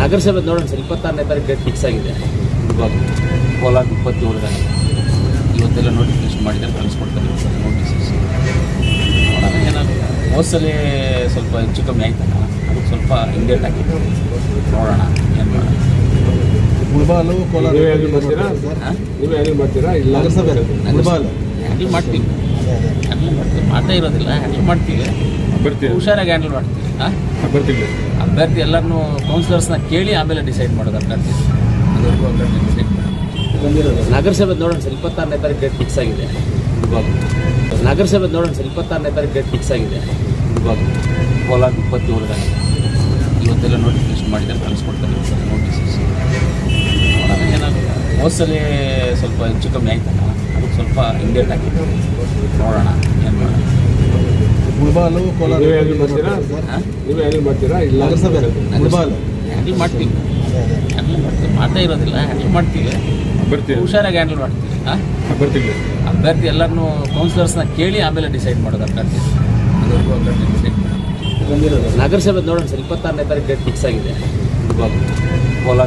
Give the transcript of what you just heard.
ನಗರಸಭೆ ನೋಡೋಣ ಸರ್. ಇಪ್ಪತ್ತಾರನೇ ತಾರೀಕು ಡೇಟ್ ಫಿಕ್ಸ್ ಆಗಿದೆ. ಇವಾಗ ಕೋಲಾರ ಇಪ್ಪತ್ತೇಳರಲ್ಲಿ ಇವತ್ತೆಲ್ಲ ನೋಟಿಫಿಕೇಶನ್ ಮಾಡಿದ್ದಾರೆ ಕಳಿಸ್ಕೊಡ್ತಾರೆ ಸರ್ ನೋಟಿಸ್ ನೋಡೋಣ ಏನಾದ್ರು ಹೋದ್ಸಲಿ ಸ್ವಲ್ಪ ಹೆಚ್ಚು ಕಮ್ಮಿ ಆಯ್ತಲ್ಲ. ಅದಕ್ಕೆ ಸ್ವಲ್ಪ ಇಂಡೇಟ್ ಹಾಕಿದ್ದು ನೋಡೋಣ. ಏನು ಮಾಡೋಣ. ಮುಳಬಾಲು ಕೋಲಾರ ಮಾಡ್ತೀರಾ? ಹಾಂ? ನೀವೇ ಹ್ಯಾಂಡಲ್ ಮಾಡ್ತೀರಾ? ಇಲ್ಲ ನಗರಸಭೆ. ಮುಳಬಾಲ್ ಹ್ಯಾಂಡಲ್ ಮಾಡ್ತೀವಿ. ಹ್ಯಾಂಡಲ್ ಮಾಡ್ತೀವಿ. ಮಾಡ್ತಾ ಇರೋದಿಲ್ಲ. ಹ್ಯಾಂಡಲ್ ಮಾಡ್ತೀವಿ. ಬರ್ತೀವಿ. ಹುಷಾರಾಗಿ ಹ್ಯಾಂಡಲ್ ಮಾಡ್ತೀವಿ. ಹಾಂ? ಅಭ್ಯರ್ಥಿಗಳು ಅಭ್ಯರ್ಥಿ ಎಲ್ಲರನ್ನೂ ಕೌನ್ಸಿಲರ್ಸ್ನ ಕೇಳಿ ಆಮೇಲೆ ಡಿಸೈಡ್ ಮಾಡೋದು ಅಭ್ಯರ್ಥಿ. ಅದುವರೆಗೂ ಅಭ್ಯರ್ಥಿ ಡಿಸೈಡ್ ನಗರಸಭೆ ನೋಡೋಣ ಸರ್ ಇಪ್ಪತ್ತಾರನೇ ತಾರೀಕು ಡೇಟ್ ಫಿಕ್ಸ್ ಆಗಿದೆ. ನಗರಸಭೆ ನೋಡೋಣ ಸರ್ ಇಪ್ಪತ್ತಾರನೇ ತಾರೀಕು ಡೇಟ್ ಫಿಕ್ಸ್ ಆಗಿದೆ. ಇವಾಗ ಕೋಲಾರ ಇಪ್ಪತ್ತೇಳರಲ್ಲಿ ಇವತ್ತೆಲ್ಲ ನೋಟಿಫಿಕೇಶನ್ ಮಾಡಿದ್ದಾರೆ ಕಳಿಸ್ಕೊಡ್ತಾರೆ. ಸರ್ ನೋಟಿಸಸ್ ಏನಾಗುತ್ತೆ. ಹೋದ್ಸಲಿ ಸ್ವಲ್ಪ ಹೆಚ್ಚು ಕಮ್ಮಿ ಆಯ್ತಲ್ಲ ಅದಕ್ಕೆ ಸ್ವಲ್ಪ ಇಂಡೇಟ್ ಆಗಿದೆ ನೋಡೋಣ. ಮುಳಬಾಲು ಕೋಲಾರ ನೀವೇ ಹ್ಯಾಂಡಲ್ ಮಾಡ್ತೀರಾ? ನೀವೇ ಮಾಡ್ತೀರಾ? ಇಲ್ಲ ನಗರಸಭೆ ಮುಳಬಾಲ್ ಹ್ಯಾಂಡಲ್ ಮಾಡ್ತೀವಿ. ಹ್ಯಾಂಡಲ್ ಮಾಡ್ತೀವಿ. ಮಾಡ್ತಾ ಇರೋದಿಲ್ಲ. ಹ್ಯಾಂಡಲ್ ಮಾಡ್ತೀವಿ. ಅಭ್ಯರ್ಥಿ ಹುಷಾರಾಗಿ ಹ್ಯಾಂಡಲ್ ಮಾಡ್ತೀವಿ. ಹಾಂ? ಅಭ್ಯರ್ಥಿ ಎಲ್ಲರನ್ನೂ ಕೌನ್ಸಿಲರ್ಸ್ನ ಕೇಳಿ ಆಮೇಲೆ ಡಿಸೈಡ್ ಮಾಡೋದು ಅಭ್ಯರ್ಥಿ. ಅದುವರೆಗೂ ಅಭ್ಯರ್ಥಿ ಡಿಸೈಡ್ ಮಾಡೋದು. ನಗರಸಭೆ ನೋಡೋಣ ಸರ್. ಇಪ್ಪತ್ತಾರನೇ ತಾರೀಕು ಡೇಟ್ ಫಿಕ್ಸ್ ಆಗಿದೆ. ಇವಾಗ ಕೋಲಾರ